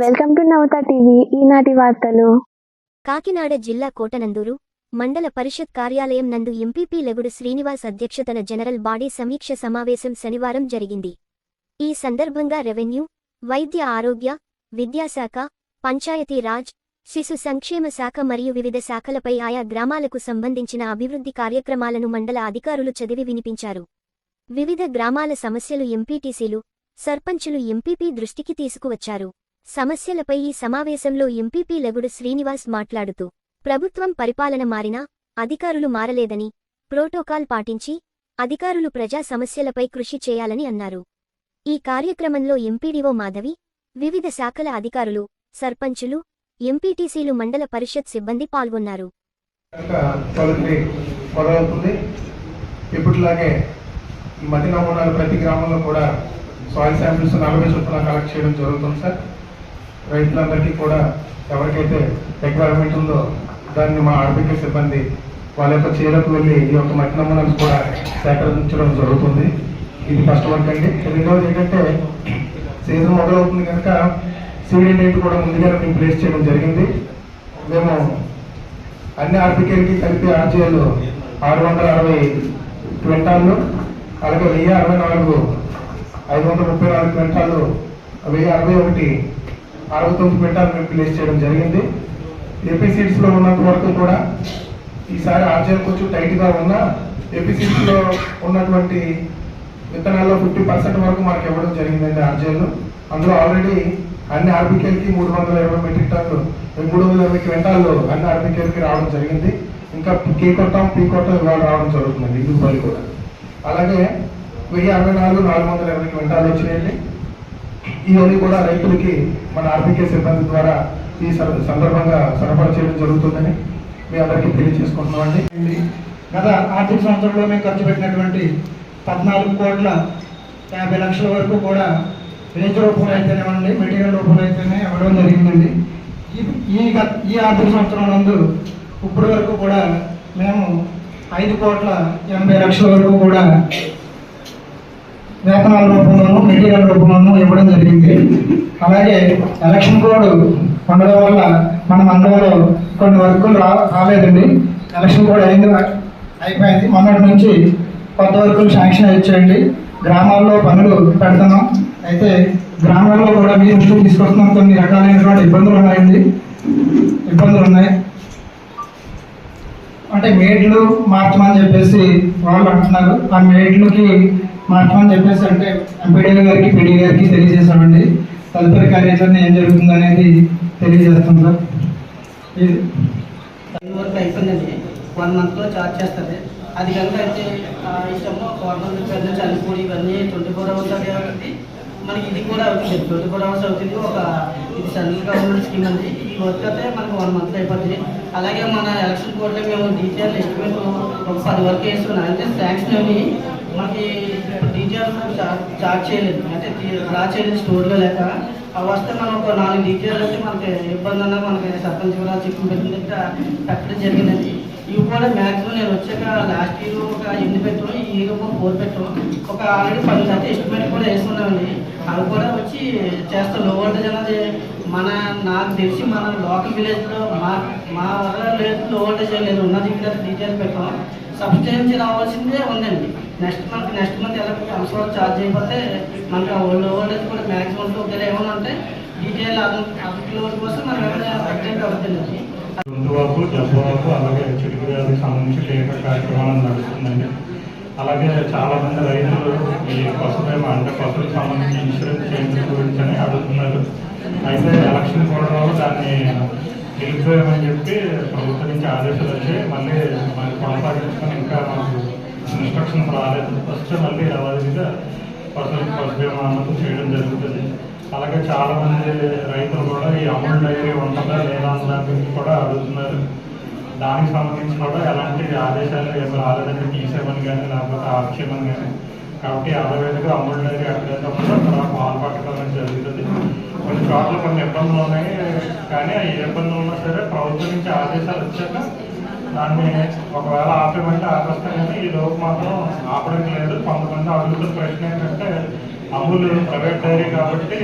Welcome to Navata TV. ఈనాటి వార్తలు. కాకినాడ జిల్లా కోటనందూరు మండల పరిషత్ కార్యాలయం నందు ఎంపీపీ లెగుడు శ్రీనివాస్ అధ్యక్షతన జనరల్ బాడీ సమీక్ష సమావేశం శనివారం జరిగింది. ఈ సందర్భంగా రెవెన్యూ వైద్య ఆరోగ్య విద్యాశాఖ పంచాయతీరాజ్ శిశు సంక్షేమ శాఖ మరియు వివిధ శాఖలపై ఆయా గ్రామాలకు సంబంధించిన అభివృద్ధి కార్యక్రమాలను మండల అధికారులు చదివి వినిపించారు. వివిధ గ్రామాల సమస్యలు ఎంపీటీసీలు సర్పంచులు ఎంపీపీ దృష్టికి తీసుకువచ్చారు. సమస్యలపై ఈ సమావేశంలో ఎంపీపీ లెగుడు శ్రీనివాస్ మాట్లాడుతూ ప్రభుత్వం పరిపాలన మారినా అధికారులు మారలేదని ప్రోటోకాల్ పాటించి అధికారులు ప్రజా సమస్యలపై కృషి చేయాలని అన్నారు. ఈ కార్యక్రమంలో ఎంపీడీఓ మాధవి వివిధ శాఖల అధికారులు సర్పంచులు ఎంపీటీసీలు మండల పరిషత్ సిబ్బంది పాల్గొన్నారు. ఇప్పటిలాగే ఈ మధ్య నమూనాలు ప్రతి గ్రామంలో కూడా సాయిల్ శాంపిల్స్ నలభై చొప్పున కలెక్ట్ చేయడం జరుగుతుంది సార్. రైతులందరికీ కూడా ఎవరికైతే రిక్వైర్మెంట్ ఉందో దాన్ని మా ఆర్థిక సిబ్బంది వాళ్ళ యొక్క చీరకు వెళ్ళి ఈ యొక్క మట్టి నమూనాలు కూడా సేకరించడం జరుగుతుంది. ఇది ఫస్ట్ వర్క్ అండి. రెండవది ఏంటంటే సీజన్ మొదలవుతుంది కనుక సీడీ డేట్ కూడా ముందుగానే మేము ప్లేస్ చేయడం జరిగింది. మేము అన్ని ఆర్బికేలకి కలిపి ఆర్జీఎల్ ఆరు వందల అరవై క్వింటాళ్ళు అలాగే వెయ్యి అరవై నాలుగు ఐదు వందల ముప్పై నాలుగు క్వింటాళ్ళు వెయ్యి అరవై ఒకటి అరవై తొమ్మిది క్వింటాలు మేము ప్లేస్ చేయడం జరిగింది. ఏపీ సీడ్స్లో ఉన్నంత వరకు కూడా ఈసారి ఆర్జీఎల్ కొంచెం టైట్గా ఉన్న ఏపీ సీడ్స్లో ఉన్నటువంటి విత్తనాల్లో ఫిఫ్టీ పర్సెంట్ వరకు మనకి ఇవ్వడం జరిగిందండి ఆర్జీఎల్ అందులో ఆల్రెడీ అన్ని ఆర్బికేలకి మూడు వందల ఇరవై మెట్రిక్ టన్లు మూడు వందల ఇరవై క్వింటాల్లో అన్ని ఆర్బికల్కి రావడం జరిగింది. ఇంకా కే కొట్టం పీ కొట్టం ఇవాళ రావడం జరుగుతుందండి ఇది కూడా. అలాగే వెయ్యి అరవై నాలుగు నాలుగు వందల ఇరవై క్వింటాలు వచ్చినాయండి. ఇవన్నీ కూడా రైతులకి మన ఆర్థిక సిబ్బంది ద్వారా ఈ సందర్భంగా సరఫరా చేయడం జరుగుతుందని మీ అందరికీ తెలియజేసుకుంటున్నామండి గత ఆర్థిక సంవత్సరంలో మేము ఖర్చు పెట్టినటువంటి పద్నాలుగు కోట్ల యాభై లక్షల వరకు కూడా రేజ్ రూపంలో అయితేనేమండి మెటీరియల్ రూపంలో అయితేనే ఇవ్వడం జరిగిందండి. ఈ ఈ గత- ఈ ఆర్థిక సంవత్సరం నందు ఇప్పటి వరకు కూడా మేము ఐదు కోట్ల ఎనభై లక్షల వరకు కూడా వేతనాల రూపంలోనూ మెటీరియల్ రూపంలోనూ ఇవ్వడం జరిగింది. అలాగే ఎలక్షన్ కోడ్ ఉండడం వల్ల మన మండలంలో కొన్ని వర్కులు రా రాలేదండి. ఎలక్షన్ కోడ్ అయింది అయిపోయింది. మొన్నటి నుంచి కొత్త వర్కులు శాంక్షన్ ఇచ్చేయండి గ్రామాల్లో పనులు పెడుతున్నాం. అయితే గ్రామాల్లో కూడా మీ దృష్టికి తీసుకొస్తున్నాం. కొన్ని రకాలైనటువంటి ఇబ్బందులు ఉన్నాయండి. ఇబ్బందులు ఉన్నాయి. అంటే మేడ్లు మార్చమని చెప్పేసి వాళ్ళు అంటున్నారు. ఆ మేడ్లకి మార్చమని చెప్పేసి అంటే ఎంపీడీ గారికి పీడీ గారికి తెలియజేశామండి. తదుపరి కార్యాచరణ ఏం జరుగుతుంది అనేది తెలియజేస్తాం సార్. ఇది వరకు అయిపోయిందండి వన్ మంత్లో చార్జ్ చేస్తుంది అది కనుక అయితే ఆ విషయంలో గవర్నమెంట్ పెద్ద చనిపోయి ఇవన్నీ ట్వంటీ ఫోర్ అవర్స్ అదే మనకి ఇది కూడా అవుతుంది ట్వంటీ ఫోర్ అవర్స్ అవుతుంది. ఒక ఇది సెంట్రల్ గవర్నమెంట్ స్కీమ్ అండి. ఈ వర్క్ అయితే మనకు వన్ మంత్లో అయిపోతుంది. అలాగే మన ఎలక్షన్ కోడ్లో మేము డీటెయిల్ ఎస్టిమేట్ ఒక పది వరకు వేస్తున్నాం. అంటే శాంక్షన్ అవి మనకి డీటెయిల్స్ చార్జ్ చేయలేదు. అంటే డ్రా చేయలేదు స్టోర్లో లేక. అవి వస్తే మనం ఒక నాలుగు డీటెయిల్స్ అయితే మనకి ఇబ్బంది అన్నా మనకి సర్పంచ్ కూడా చిక్కు పెట్టిన దగ్గర పెట్టడం జరిగిందండి. ఇవి కూడా మ్యాక్సిమం నేను వచ్చాక లాస్ట్ ఇయర్ ఒక ఎనిమిది పెట్టాం ఈ ఇయర్ ఒక ఫోర్ పెట్టాం ఒక ఆల్రెడీ పది శాతం ఎస్టిమేట్ కూడా వేసుకున్నామండి అవి కూడా వచ్చి చేస్తాం. లో వోల్టేజ్ అనేది మన నాకు తెలిసి మన లోకల్ విలేజ్లో మా మా వల్ల లేదు లో వోల్టేజ్ లేదు. ఉన్నది ఇక్కడ డీటెయిల్స్ పెట్టాం. సబ్స్టెన్స్ రావాల్సిందే ఉందండి. నెక్స్ట్ మంత్ నెక్స్ట్ మంత్ ఎలా అవసరం ఛార్జ్ అయిపోతే మనకి ఆ లో వోల్టేజ్ కూడా మ్యాక్సిమం ఒకవేళ ఏమైనా ఉంటే డీటెయిల్ అప్లోడ్ కోసం మనం ఏమైనా అప్డేట్ అవుతుందండి గొంతువాపు జబ్బువాపు అలాగే చిలుకు వ్యాధికి సంబంధించి టీకా కార్యక్రమాలు నడుస్తుందండి. అలాగే చాలా మంది రైతులు ఈ పశుభీమా అంటే పశువులకు సంబంధించి ఇన్సూరెన్స్ చేయించడం గురించి అని అడుగుతున్నారు. అయితే ఎలక్షన్ కూడా దాన్ని నిలిపివేయమని చెప్పి ప్రభుత్వం నుంచి ఆదేశాలు వచ్చి మళ్ళీ మరి కొనసాగించుకొని ఇంకా మాకు ఇన్స్ట్రక్షన్ రాలేదు. ఫస్ట్ మళ్ళీ అలాగే పశువులకు పశుభీమా అన్నది చేయడం జరుగుతుంది. అలాగే చాలా మంది రైతులు కూడా ఈ అమూల్ డైరీ ఉంటుందా లేదా అన్న దాని గురించి కూడా అడుగుతున్నారు. దానికి సంబంధించి కూడా ఎలాంటి ఆదేశాలు ఏమి రాలేదంటే తీసేమని కానీ లేకపోతే ఆక్షేమని కానీ. కాబట్టి అదేవిధంగా అమూల్ డైరీ అడిగేటప్పుడు అక్కడ పాలు పట్టుకోవడం జరుగుతుంది. కొన్ని చోట్ల కొన్ని ఇబ్బందులు ఉన్నాయి. కానీ ఆ ఇబ్బందులు ఉన్నా సరే ప్రభుత్వం నుంచి ఆదేశాలు వచ్చాక దాన్ని ఒకవేళ ఆపేమంటే ఆపేస్తాం కానీ ఈ లోపు మాత్రం ఆపడం లేదు. కొంతమంది అడుగుతున్న ప్రశ్న ఏంటంటే అమూల్ ప్రైవేట్ డైరీ కాబట్టి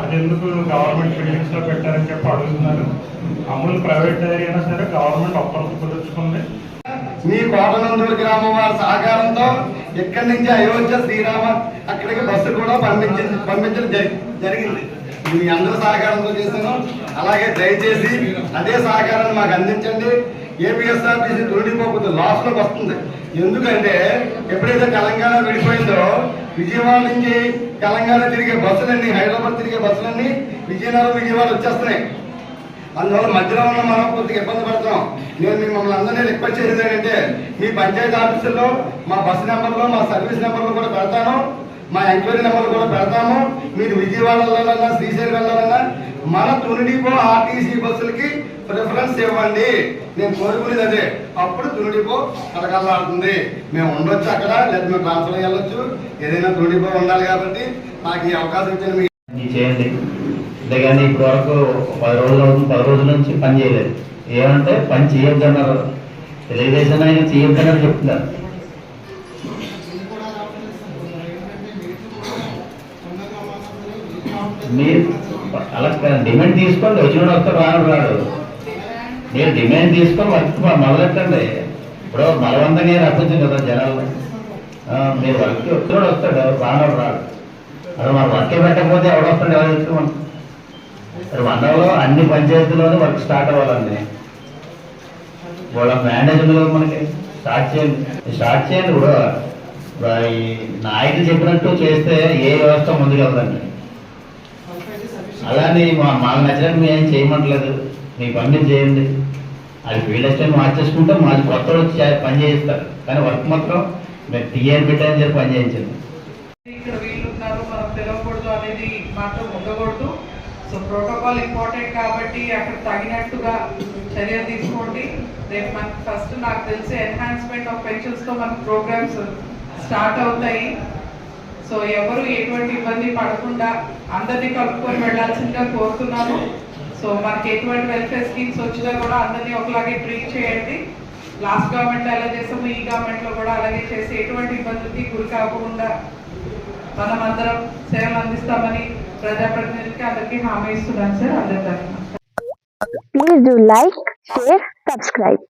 అది ఎందుకు గవర్నమెంట్ బిల్డింగ్స్లో పెట్టారని చెప్పి అడుగుతున్నారు. అమూల్ ప్రైవేట్ డైరీ అయినా సరే గవర్నమెంట్ ఒప్పందం కుదుర్చుకుంది. మీ కోటనందూరు గ్రామం వారి సహకారంతో ఇక్కడి నుంచి అయోధ్య శ్రీరామ అక్కడికి బస్సు కూడా పంపించింది పంపించడం జరిగింది. మీ అందరి సహకారంతో చేశాను అలాగే దయచేసి అదే సహకారాన్ని మాకు అందించండి. ఏపీఎస్ఆర్టీసీ తొలిపోతుంది లాస్ట్లోకి వస్తుంది. ఎందుకంటే ఎప్పుడైతే తెలంగాణ విడిపోయిందో విజయవాడ నుంచి తెలంగాణ తిరిగే బస్సులన్నీ హైదరాబాద్ తిరిగే బస్సులన్నీ విజయనగరం విజయవాడ వచ్చేస్తున్నాయి. అందువల్ల మధ్యలో ఉన్న మనం కొద్దిగా ఇబ్బంది పడుతున్నాం. నేను మిమ్మల్ని అందరినీ రిక్వెస్ట్ చేసేది ఏంటంటే మీ పంచాయతీ ఆఫీసుల్లో మా బస్ నెంబర్లో మా సర్వీస్ నెంబర్లో కూడా పెడతాను. మా ఎంక్వైరీ నెంబర్లు కూడా పెడతాము. మీరు విజయవాడ వెళ్ళాలన్నా శ్రీశైలం వెళ్ళాలన్నా మన తునిడిపో ఆర్టీసీ బస్సులకి ప్రిఫరెన్స్ ఇవ్వండి. నేను కోరుకునేది అదే అప్పుడు తునిడిపో కలకలాడుతుంది మేము ఉండొచ్చు అక్కడ లేదా మేము ట్రాన్స్ఫర్ వెళ్ళొచ్చు. ఏదైనా తునిడిపో ఉండాలి కాబట్టి నాకు ఈ అవకాశం ఇచ్చిన ఇది చేయండి. అంతేగాని ఇప్పటి వరకు పది రోజులు అవుతుంది. పది రోజుల నుంచి పని చేయలేదు. ఏమంటే పని చేయొద్దన్నారు తెలుగుదేశం ఆయన చేయొద్దన్నారు చెప్తున్నారు. మీరు అలా డిమాండ్ తీసుకోండి. వచ్చిన వస్తారు రాను రాడు. మీరు డిమాండ్ తీసుకొని వర్క్ మొదలెట్టండి ఇప్పుడు బలవంతంగా రప్పించం కదా జనాలు మీరు వర్క్ వచ్చిన వస్తాడు రాను రాడు. అది మనం వర్క్ పెట్టకపోతే ఎవడు వస్తాడు ఎవరు మరి మండలంలో అన్ని పంచాయతీలోనూ వర్క్ స్టార్ట్ అవ్వాలండి. వాళ్ళ మేనేజ్మెంట్ మనకి. స్టార్ట్ చేయండి. స్టార్ట్ చేయండి ఇప్పుడు. ఈ నాయకులు చెప్పినట్టు చేస్తే ఏ వ్యవస్థ ముందుకెళ్దండి. అలానే మా- మాకు నచ్చినట్టు మేము ఏం చేయమంటలేదు. మీ పని చేయండి. అది ఫీల్డ్ అసిస్టెంట్ మార్చేసుకుంటే మాది కొత్త వచ్చి పని చేయిస్తారు. కానీ వర్క్ మాత్రం మీరు టీఆర్ పెట్టాలని చెప్పి పని చేయించండి ఇక్కడ వీళ్ళు ఉన్నారు మనం తెలవకూడదు అనేది మాత్రం ఉండకూడదు. సో ప్రోటోకాల్ ఇంపార్టెంట్ కాబట్టి అక్కడ తగినట్టుగా చర్యలు తీసుకోండి. రేపు మనకి ఫస్ట్ నాకు తెలిసి ఎన్హాన్స్మెంట్ ఆఫ్ పెన్షన్స్తో మనకు ప్రోగ్రామ్స్ స్టార్ట్ అవుతాయి. సో ఎవరు ఎటువంటి ఇబ్బంది పడకుండా అందరినీ కలుపుకొని వెళ్ళాల్సిందిగా కోరుతున్నాను. సో మనకి ఎటువంటి వెల్ఫేర్ స్కీమ్స్ వచ్చినా కూడా అందరినీ ఒకలాగే ట్రీట్ చేయండి. లాస్ట్ గవర్నమెంట్ ఎలా చేసామో ఈ గవర్నమెంట్లో కూడా అలాగే చేసి ఎటువంటి ఇబ్బందులకి గురి కాకుండా మనం అందరం సేవలు అందిస్తామని ప్రజాప్రతినిధులకి అందరికీ హామీ ఇస్తున్నాను సార్. అందరి తరఫున. Please do like share subscribe